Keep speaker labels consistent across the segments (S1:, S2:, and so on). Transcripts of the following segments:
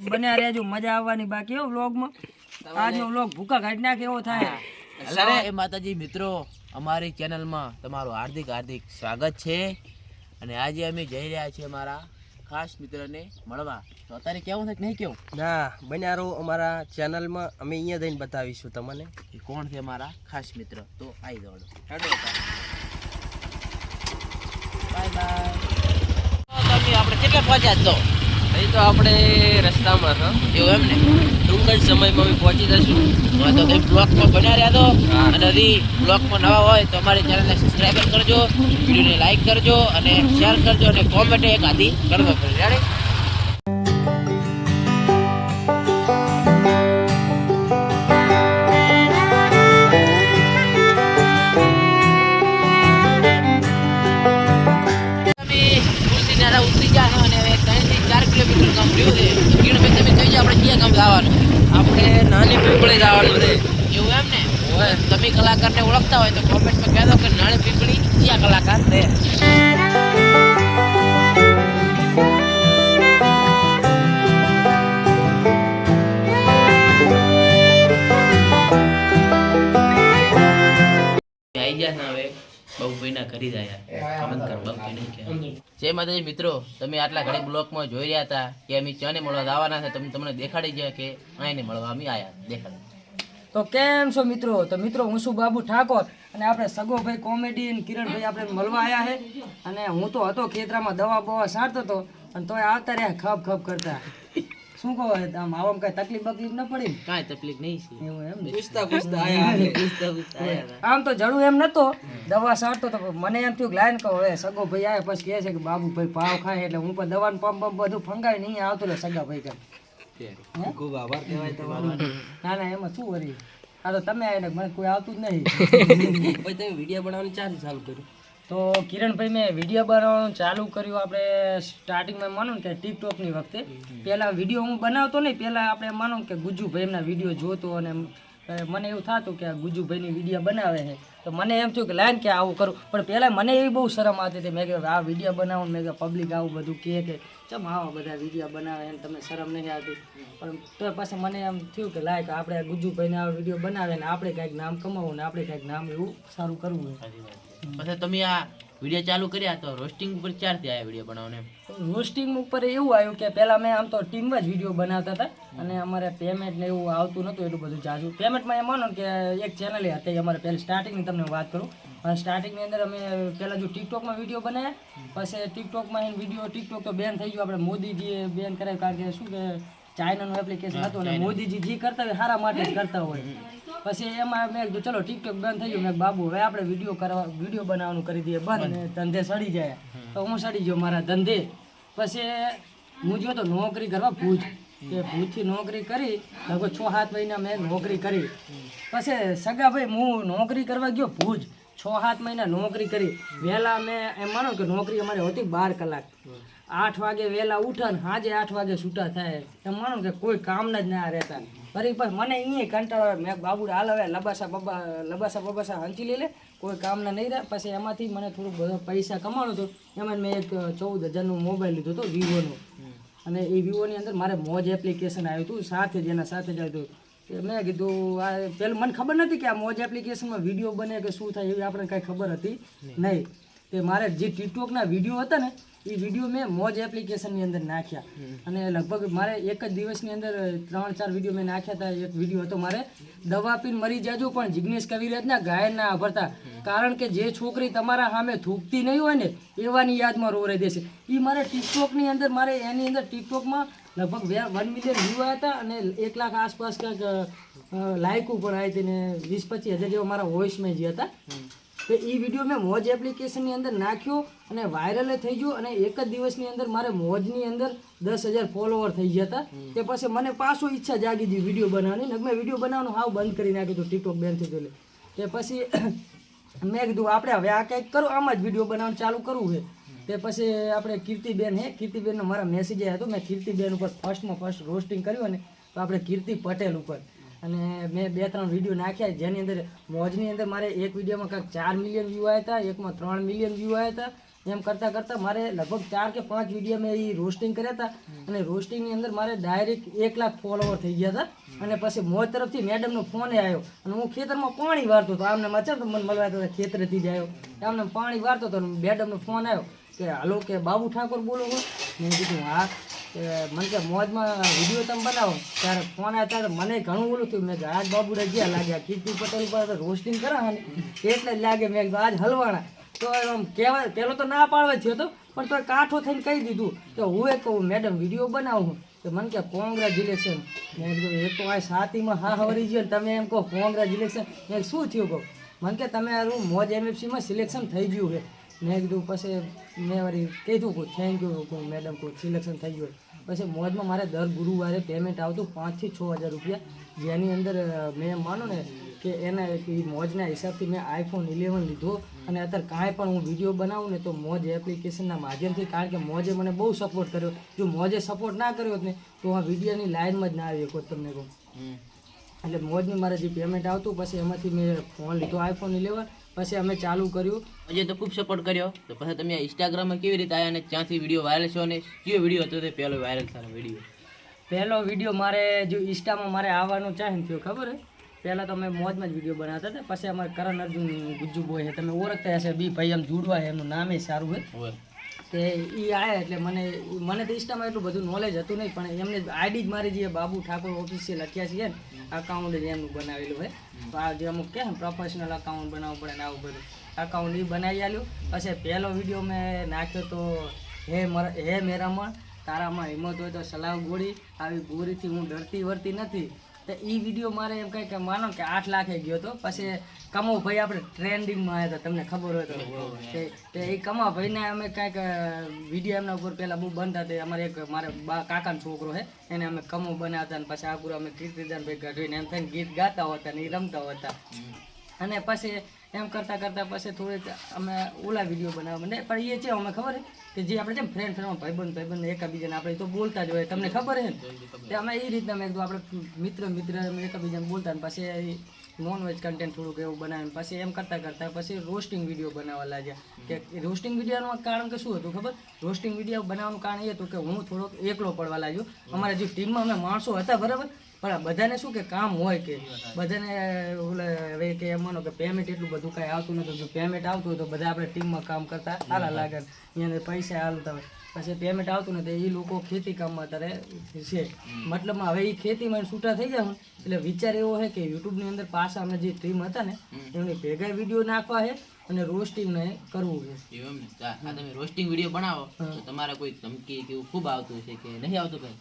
S1: બન્યા રહેજો મજા આવવાની બાકી હો વ્લોગમાં. આજનો વ્લોગ ભૂકા કાઢી નાખે એવો થાય.
S2: એ માતાજી મિત્રો અમારી ચેનલમાં તમારું હાર્દિક હાર્દિક સ્વાગત છે. અને આજે અમે જઈ રહ્યા છીએ અમારા ખાસ મિત્રને મળવા. તો અત્યારે કેવું થાય નહીં કેવું?
S3: ના બન્યા રહો અમારા ચેનલમાં અમે અહીંયા જઈને બતાવીશું તમને.
S2: કે કોણ છે મારા ખાસ મિત્ર? તો આવી દોડો બાય બાય. તમે આપણે કેટલા પહોંચ્યા તો
S3: તો આપણે રસ્તામાં હા
S2: એવું એમ ને?
S3: ટૂંક જ સમયમાં અમે પહોંચી જશું
S2: હા, તો તમે બ્લોગમાં બન્યા રહ્યા તો અને હજી બ્લોગમાં નવા હોય તો અમારી ચેનલને સબસ્ક્રાઈબ કરજો વિડીયોને લાઇક કરજો અને શેર કરજો અને કોમેન્ટ એક આધી કરજો રેડી તમે
S3: પીપળી જવાનું છે
S2: એવું એમ ને? તમે કલાકારને ઓળખતા હોય તો કોમેન્ટમાં કહેજો કે નાણે પીપળી ક્યાં કલાકાર છે? આઈ ગયા ને હવે. કમેન્ટ કર જય માતાજી મિત્રો તમે આટલા ઘણી બ્લોકમાં જોઈ રહ્યા હતા કે અમે ચાને મળવા આવવાના છે તમે તમને દેખાડી ગયા કે અહીંને મળવા અમે આવ્યા દેખાડ.
S1: તો કેમ છો મિત્રો? તો મિત્રો હું છું બાબુ ઠાકોર અને આપણે સગોભાઈ કોમેડી અને કિરણભાઈ આપણે મળવા આવ્યા છે. અને હું તો હતો ખેતરામાં દવા બવા સારતો હતો અને તોય આવતા રહ્યા ખપ ખપ કરતા. શું કહો આમ આવવામાં કઈ તકલીફ બકલીફ ન પડી
S2: કઈ તકલીફ નહીં છે.
S1: એવું એમ
S3: પૂછતા પૂછતા આયા
S2: પૂછતા પૂછતા
S1: આમ તો જડું એમ નતો. દવા સારતો તો મને એમ થયું કે લાઈન કહો હવે સગો ભાઈ આવે પછી કહે છે કે બાબુ ભાઈ ભાવ ખાય એટલે હું પણ દવાનું પંપ પંપ બધું ફંગાવી નહીં આવતું એટલે સગા ભાઈ કર
S3: ખૂબ આભાર કહેવાય તમારો.
S1: ના ના એમાં શું વરી? આ તો તમે આવીને મને કોઈ આવતું જ નહીં.
S3: પછી તમે વીડિયો બનાવવાનું ચાલુ ચાલુ કર્યું.
S1: તો કિરણભાઈ, મેં વીડિયો બનાવવાનું ચાલુ કર્યું. આપણે સ્ટાર્ટિંગમાં માનો કે ટિકટોકની વખતે. પહેલાં વીડિયો હું બનાવતો નહીં, પહેલાં આપણે માનો કે ગુજુભાઈના વીડિયો જોતો અને મને એવું થતું કે આ ગુજ્જુભાઈની વીડિયો બનાવે છે. તો મને એમ થયું કે લાઈન કે આવું કરું. પણ પહેલાં મને એવી બહુ શરમ આવતી હતી. મેં કે આ વીડિયો બનાવું મેં કે પબ્લિક આવું બધું કહે કે. ચમ આવા બધા વીડિયો બનાવે એમ તમને શરમ નહીં આવતી. પણ તો પછી મને એમ થયું કે લાયક આપણે ગુજુભાઈને આ વીડિયો બનાવે ને આપણે કાંઈક નામ કમાવું ને આપણે કાંઈક નામ એવું સારું કરવું
S2: પછી તમે આ વીડિયો ચાલુ કર્યા તો રોસ્ટિંગ ઉપર ચારથી આવ્યા વીડિયો બનાવને
S1: રોસ્ટિંગ ઉપર એવું આવ્યું કે પહેલાં મેં આમ તો ટીમમાં જ વીડિયો બનાવતા હતા અને અમારે પેમેન્ટ ને એવું આવતું નહોતું એટલું બધું જાજુ. પેમેન્ટમાં એમ માનો કે એક ચેનલ હતી અમારે પહેલી સ્ટાર્ટિંગની તમને વાત કરું. અને સ્ટાર્ટિંગની અંદર અમે પહેલાં જો ટિકટોકમાં વીડિયો બનાવ્યા પછી ટિકટોકમાં એને વીડિયો ટિકટોક તો બેન થઈ ગયું. આપણે મોદીજીએ બેન કરાવ્યું કારણ કે શું કે ચાઇનાનું એપ્લિકેશન હતું અને મોદીજી જે કરતા હોય સારા માટે જ કરતા હોય. પછી એમાં મેં કીધું ચલો ટિકટોક બંધ થઈ ગયું. મેં બાબુ હવે આપણે વીડિયો કરવા વીડિયો બનાવવાનું કરી દઈએ બંધ. ધંધે સડી જાય. તો હું સડી ગયો મારા ધંધે. પછી હું જો તો નોકરી કરવા ભુજ. કે ભૂજથી નોકરી કરી લગભગ છ સાત મહિના મેં નોકરી કરી. પછી સગા ભાઈ હું નોકરી કરવા ગયો ભુજ. છ, સાત મહિના નોકરી કરી. વહેલા મેં એમ માનો કે નોકરી અમારી હતી બાર કલાક. આઠ વાગે વહેલા ઉઠે ને સાંજે આઠ વાગે છૂટા થાય. એમ માનો કે કોઈ કામના જ ના રહેતા. ફરી પછી મને અહીંયા કંટાળો આવે. મેં બાબુ હાલ હવે લબાસા બબા, લબાસા બબાસા હંચી લઈ લે. કોઈ કામના નહીં રહે. પછી એમાંથી મને થોડુંક બધો પૈસા કમાણો હતો. એમાં મેં એક ચૌદ હજારનો મોબાઈલ લીધો હતો, વિવોનો. અને એ વિવોની અંદર મારે મોજ એપ્લિકેશન આવ્યું હતું. સાથે જ એના સાથે જ આવ્યું હતું. મેં કીધું આ પેલું મને ખબર નથી કે આ મોજ એપ્લિકેશનમાં વીડિયો બને કે શું થાય એવી આપણે કાંઈ ખબર હતી નહીં. તે મારે જે ટિકટોકના વીડિયો હતા ને એ વીડિયો મેં મોજ એપ્લિકેશનની અંદર નાખ્યા. અને લગભગ મારે એક જ દિવસની અંદર ત્રણ ચાર વીડિયો મેં નાખ્યા હતા. એક વીડિયો હતો મારે દવા પીને મરી જાજો પણ જિગ્નેશ કવિરાજના ગાયન ના આભરતા કારણ કે જે છોકરી તમારા સામે થૂકતી નહીં હોય ને એવાની યાદમાં રોવરાઈ દેશે. એ મારે ટિકટોકની અંદર મારે એની અંદર ટિકટોકમાં લગભગ વન મિલિયન વ્યૂ આવ્યા હતા અને એક લાખ આસપાસ કંઈક લાઇક ઉપર આવી હતી ને વીસ પચીસ હજાર જેવા મારા વોઇસ જે હતા. તો એ વીડિયો મેં મોજ એપ્લિકેશનની અંદર નાખ્યો અને વાયરલ થઈ ગયો અને એક જ દિવસની અંદર મારે મોજની અંદર દસ હજાર ફોલોવર થઈ ગયા હતા. તે પછી મને પાછો ઈચ્છા જાગી હતી વીડિયો બનાવવાની. ને મેં વીડિયો બનાવવાનું હાવ બંધ કરી નાખ્યું હતું ટિકટોક બેન થઈ ગયેલું તે પછી મેં કીધું આપણે હવે આ કંઈક કરો આમાં જ વીડિયો બનાવવાનું ચાલુ કરવું છે. તે પછી આપણે કીર્તિબેન હે, કીર્તિબેનનો મારા મેસેજ આવ્યો હતો, મેં કીર્તિબેન ઉપર ફર્સ્ટમાં ફર્સ્ટ રોસ્ટિંગ કર્યું ને તો આપણે કીર્તિ પટેલ ઉપર. અને મેં બે ત્રણ વીડિયો નાખ્યા, જેની અંદર મોજની અંદર મારે એક વિડીયોમાં કાંઈક ચાર મિલિયન વ્યૂ આવ્યા હતા, એકમાં ત્રણ મિલિયન વ્યૂ આવ્યા હતા. એમ કરતાં કરતાં મારે લગભગ ચાર કે પાંચ વીડિયો મેં એ રોસ્ટિંગ કર્યા હતા. અને રોસ્ટિંગની અંદર મારે ડાયરેક્ટ એક લાખ ફોલોવર થઈ ગયા હતા. અને પછી મોજ તરફથી મેડમનો ફોન આવ્યો અને હું ખેતરમાં પાણી વારતો હતો. આમને મચા મને મળવા તો ખેતરેથી જ આવ્યો આમને પાણી વારતો હતો મેડમનો ફોન આવ્યો કે હાલો કે બાબુ ઠાકોર બોલો મેં કીધું, હા. કે મને કે મોજમાં વીડિયો તમે બનાવો. ત્યારે ફોન આવ્યા ત્યારે મને ઘણું ઓલું થયું. મેં આજ બાબુ રજ્યા લાગ્યા. કીર્તિ પટેલ પર રોસ્ટિંગ કરે ને એટલે જ લાગે, મેં આજ હલવાણા તો આમ કહેવાય પેલો તો ના પાડવા થયો હતો પણ તો કાઠો થઈને કહી દીધું. કે હું એ કહું, મેડમ, વીડિયો બનાવું કે મને કે કોંગ્રેચ્યુલેશન મેં કીધું, એ તો આ સાતીમાં હા હવરી ગયો તમે એમ કહો કોંગ્રેચ્યુલેશન મેં શું થયું? કહું. મને કે, તમે મોજ એમએફસીમાં સિલેક્શન થઈ ગયું છે. મેં કીધું પછી મેં વળી કીધું કહું થેન્ક યુ મેડમ કહું સિલેક્શન થઈ ગયું પછી મોજમાં મારે દર ગુરુવારે પેમેન્ટ આવતું પાંચથી છ હજાર રૂપિયા. જેની અંદર મેં માનો ને કે એના મોજના હિસાબથી મેં આઈફોન ઇલેવન લીધો અને અત્યારે કાંઈ પણ હું વીડિયો બનાવું ને તો મોજ એપ્લિકેશનના માધ્યમથી, કારણ કે મોજે મને બહુ સપોર્ટ કર્યો. જો મોજે સપોર્ટ ના કર્યો હોત ને તો આ વિડીયોની લાઇનમાં જ ના આવી શકો તમને કહું. એટલે મોજની મારે જે પેમેન્ટ આવતું પછી એમાંથી મેં ફોન લીધો આઈફોન ઇલેવન પછી અમે ચાલુ કર્યું.
S2: અજય તો ખૂબ સપોર્ટ કર્યો. તો પછી તમે ઇન્સ્ટાગ્રામમાં કેવી રીતે આવ્યા અને ત્યાંથી વીડિયો વાયરલ છો અને કયો વીડિયો હતો તે પહેલો વાયરલ થયો વીડિયો
S1: પહેલો વીડિયો મારે જો ઇન્સ્ટામાં મારે આવવાનું ચાહે ને થયો ખબર પહેલાં તો અમે મોજમાં જ વીડિયો બનાવતા હતા પછી અમારે કરણ અર્જુન ગુજ્જુ બોય છે તમે ઓળખતા હશે બી ભાઈ આમ જુડવા એમનું નામે સારું
S2: હોય
S1: તે એ આવ્યા એટલે મને મને તો ઇન્સ્ટામાં એટલું બધું નોલેજ હતું નહીં, પણ એમને આઈડી જ મારી જે બાબુ ઠાકોર ઓફિસિયલ લખ્યા છે ને અકાઉન્ટ જ એમનું બનાવેલું હોય તો આ જે અમુક કે પ્રોફેશનલ અકાઉન્ટ બનાવવું પડે ને આવું બધું. અકાઉન્ટ એ બનાવી આલ્યું. પછી પહેલો વીડિયો મેં નાખ્યો તો હે મર હે મેરામણ, તારામાં હિંમત હોય તો સલાહ ગોળી. આવી ગોળીથી હું ડરતી વરતી નથી. તો એ વીડિયો મારે એમ કંઈક માનો કે આઠ લાખે ગયો હતો પછી કમો ભાઈ આપણે ટ્રેન્ડિંગમાં આવ્યા હતા તમને ખબર હોય તો. એ કમા ભાઈને અમે કાંઈક વીડિયો એમના ઉપર પહેલાં બહુ બનતા હતા. અમારે એક મારે બા કાકાનો છોકરો છે એને અમે કમો બનાવતા ને પછી આ પૂરા અમે કીર્તિદાન ભાઈ ગઢવીને એમ થઈને ગીત ગાતા હોતા ને એ રમતા હતા. અને પછી એમ કરતાં કરતાં પછી થોડીક અમે ઓલા વીડિયો બનાવવા માંડે પણ એ છે અમે ખબર છે કે જે આપણે જેમ ફ્રેન્ડ ફ્રેન્ડમાં ભાઈબંધ ભાઈબંધ એકાબીજાને આપણે તો બોલતા જ હોય. તમને ખબર છે ને? અમે એ રીતના મેં આપણે મિત્ર મિત્ર એકબીજાને બોલતા ને પછી નોનવેજ કન્ટેન્ટ થોડુંક એવું બનાવીને પછી એમ કરતાં કરતાં પછી રોસ્ટિંગ વીડિયો બનાવવા લાગ્યા. કે રોસ્ટિંગ વિડીયોનું કારણ કે શું હતું ખબર? રોસ્ટિંગ વીડિયો બનાવવાનું કારણ એ હતું કે હું થોડોક એકલો પડવા લાગ્યો. અમારા જે ટીમમાં અમે માણસો હતા, બરાબર? પણ બધાને શું કે કામ હોય કે? બધાને ઓલે હવે કે એમ માનો કે પેમેન્ટ એટલું બધું કાંઈ આવતું નતું જો પેમેન્ટ આવતું હોય તો બધા આપણે ટીમમાં કામ કરતા સારા લાગે. એને પૈસા હાલતા હોય. પછી પેમેન્ટ આવતું નથી એ લોકો ખેતી કામમાં અત્યારે છે. મતલબમાં હવે એ ખેતીમાં છૂટા થઈ જાય એટલે વિચાર એવો છે કે યુટ્યુબની અંદર પાછા અમે જે ટીમ હતા ને એમને ભેગા વીડિયો નાખવા છે અને રોસ્ટિંગને કરવું છે.
S2: એમ ને? તમે રોસ્ટિંગ વીડિયો બનાવો તો તમારે કોઈ ધમકી કે ખૂબ આવતું છે કે નહીં આવતું કઈ?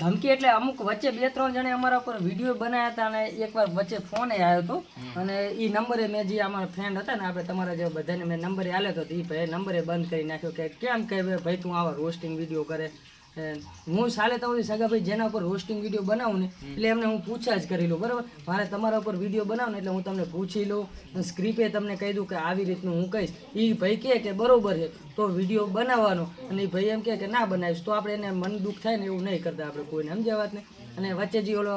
S1: ધમકી એટલે અમુક વચ્ચે બે ત્રણ જણે અમારા ઉપર વીડિયો બનાવ્યા હતા અને એકવાર વચ્ચે ફોન આવ્યો હતો. અને એ નંબરે મેં જે અમારા ફ્રેન્ડ હતા ને આપણે તમારા જે બધાને મેં નંબરે આલ્યો હતો તો એ ભાઈ નંબરે બંધ કરી નાખ્યો કે કેમ કે ભાઈ તું આવા રોસ્ટિંગ વીડિયો કરે? હું સાલે સગા સગાભાઈ જેના ઉપર હોસ્ટિંગ વીડિયો બનાવું ને એટલે એમને હું પૂછા જ કરી લઉં બરાબર? મારે તમારા ઉપર વીડિયો બનાવું ને એટલે હું તમને પૂછી લઉં સ્ક્રિપ્ટે તમને કહી દઉં કે આવી રીતનું હું કહીશ. એ ભાઈ કહે કે બરોબર છે તો વીડિયો બનાવવાનો. અને એ ભાઈ એમ કહે કે ના બનાવીશ તો આપણે એને મન દુઃખ થાય ને એવું નહીં કરતા આપણે કોઈને સમજ્યા વાત ને અને વચ્ચે જે ઓલો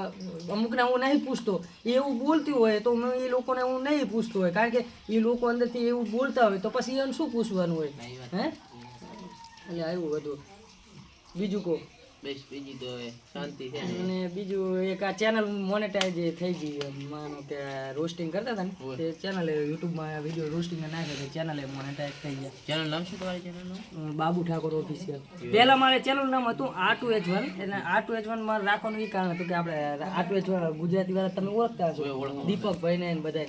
S1: અમુકને હું નહીં પૂછતો એ એવું બોલતી હોય તો હું એ લોકોને હું નહીં પૂછતો હોય કારણ કે એ લોકો અંદરથી એવું બોલતા હોય તો પછી એને શું પૂછવાનું હોય? હે? એટલે આવ્યું બધું. બીજું કહો.
S2: બસ બીજી તો શાંતિ છે
S1: અને બીજું એક આ ચેનલ મોનેટાઈઝ થઈ ગઈ માનો કે રોસ્ટિંગ કરતા હતા ને તે ચેનલે યુટ્યુબમાં વીડિયો રોસ્ટિંગ નાખે તો ચેનલે મોનેટાઈઝ થઈ ગયા.
S2: ચેનલ નામ શું તમારી ચેનલનું
S1: બાબુ ઠાકોર ઓફિશિયલ પહેલા મારે ચેનલ નામ હતું આ ટુ એચ વન એટલે આ ટુ એચ વન મારે રાખવાનું એ કારણ હતું કે આપણે આ ટુ એચ વન ગુજરાતી વાળા તમે ઓળખતા હશો. દીપકભાઈ ને બધા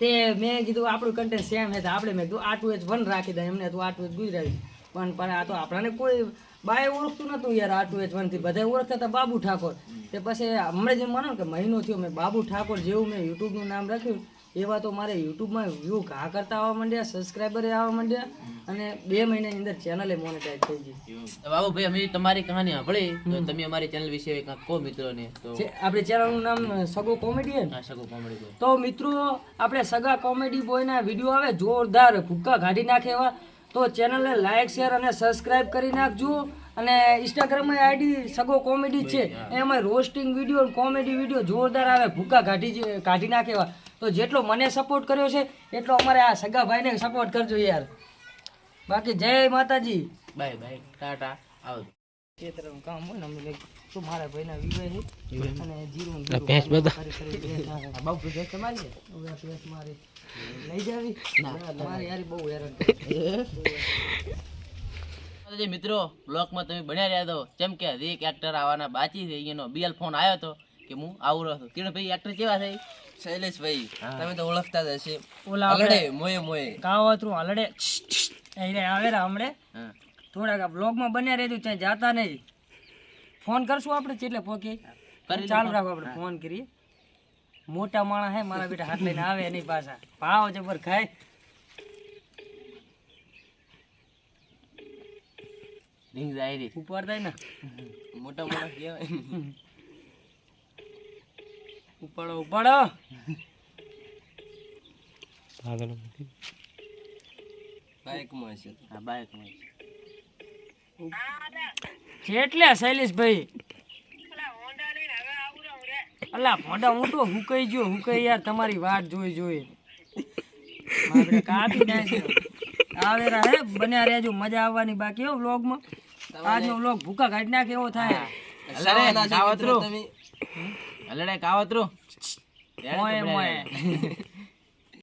S1: તે મેં કીધું આપણું કન્ટેન્ટ સેમ તો આપણે મેં કીધું આટુ ટુ એચ વન રાખી દે. એમને તો આ ટુ એચ ગુજરાતી. પણ પણ આ તો આપણને કોઈ બાય ઓળખતું નતું યાર આ ટુ એચ વનથી બધા ઓળખતા હતા બાબુ ઠાકોર. તે પછી હમણાં જે માનો કે મહિનો થયો મેં બાબુ ઠાકોર જેવું મેં યુટ્યુબનું નામ રાખ્યું. એવા તો મારે યુટ્યુબમાં વ્યૂ ઘા કરતા આવવા માંડ્યા સબસ્ક્રાઈબરે આવવા માંડ્યા અને બે મહિનાની અંદર ચેનલે મોનેટાઈઝ થઈ ગઈ.
S2: બાબુ ભાઈ અમે તમારી કહાની સાંભળી. તો તમે અમારી ચેનલ વિશે કાંઈક કહો મિત્રોને તો
S1: આપણી ચેનલનું નામ સગો કોમેડી
S2: હા સગો કોમેડી
S1: તો મિત્રો આપણે સગા કોમેડી બોયના વીડિયો આવે જોરદાર ભૂક્કા કાઢી નાખે એવા. તો ચેનલને લાઈક શેર અને સબસ્ક્રાઇબ કરી નાખજો. અને ઇન્સ્ટાગ્રામમાં આઈડી સગો કોમેડી છે. એમાં રોસ્ટિંગ વીડિયો કોમેડી વીડિયો જોરદાર આવે. ભૂકા કાઢી કાઢી નાખેવા તો જેટલો મને સપોર્ટ કર્યો છે એટલો અમારે આ સગા ભાઈને સપોર્ટ કરજો યાર. બાકી જય માતાજી.
S2: બાય બાય ટાટા આવજો
S1: ખેતરનું કામ હોય ને અમે લઈ. મારા ભાઈના વિવાહ છે અને જીરું
S2: ભેંસ બધા.
S1: ભેંસ
S2: તમારી છે.
S1: ભેંસ મારી. લઈ જાવી? મારી યારી બહુ હેરાન કરે.
S2: જે મિત્રો બ્લોકમાં તમે બન્યા રહ્યા તો જેમ કે હજી એક એક્ટર આવવાના બાકી છે. એનો બીએલ ફોન આવ્યો હતો કે હું આવું રહ્યો કિરણ ભાઈ એક્ટર કેવા છે?
S3: શૈલેષભાઈ તમે તો ઓળખતા જ હશે.
S1: ઓલા
S3: અલડે
S1: મોયે
S3: મોએ
S1: કાવતરું હલડે. એને આવે રે હમણે.
S2: થોડાક
S1: થોડાક બ્લોગમાં બન્યા રહેતું ત્યાં જાતા નહીં. ફોન કરશું આપણે એટલે પોકી. ચાલુ રાખો આપણે ફોન કરીએ. મોટા માણસ હે મારા બેટા હાથ લઈને આવે એની પાછા. ભાવ જબર ખાય.
S2: રિંગ જાય રહી
S1: ઉપાડતા ને.
S3: મોટા મોટા કહેવાય.
S1: ઉપાડો ઉપાડો.
S3: બાઇકમાં છે
S2: હા બાય છે
S1: એટલે શૈલેષભાઈ? અલા મોડા હું તો હુકાઈ ગયો હુકાઈ યાર તમારી વાત જોઈ જોઈ. આપણે કાપી નાખ્યો. આવે રહે બન્યા રહેજો મજા આવવાની બાકી હો વ્લોગમાં. આજનો વ્લોગ ભૂકા કાઢી નાખે એવો થાય.
S3: સાવાના
S2: કાવતરો.
S3: તમે.
S2: કાવતરું
S1: મોય મોય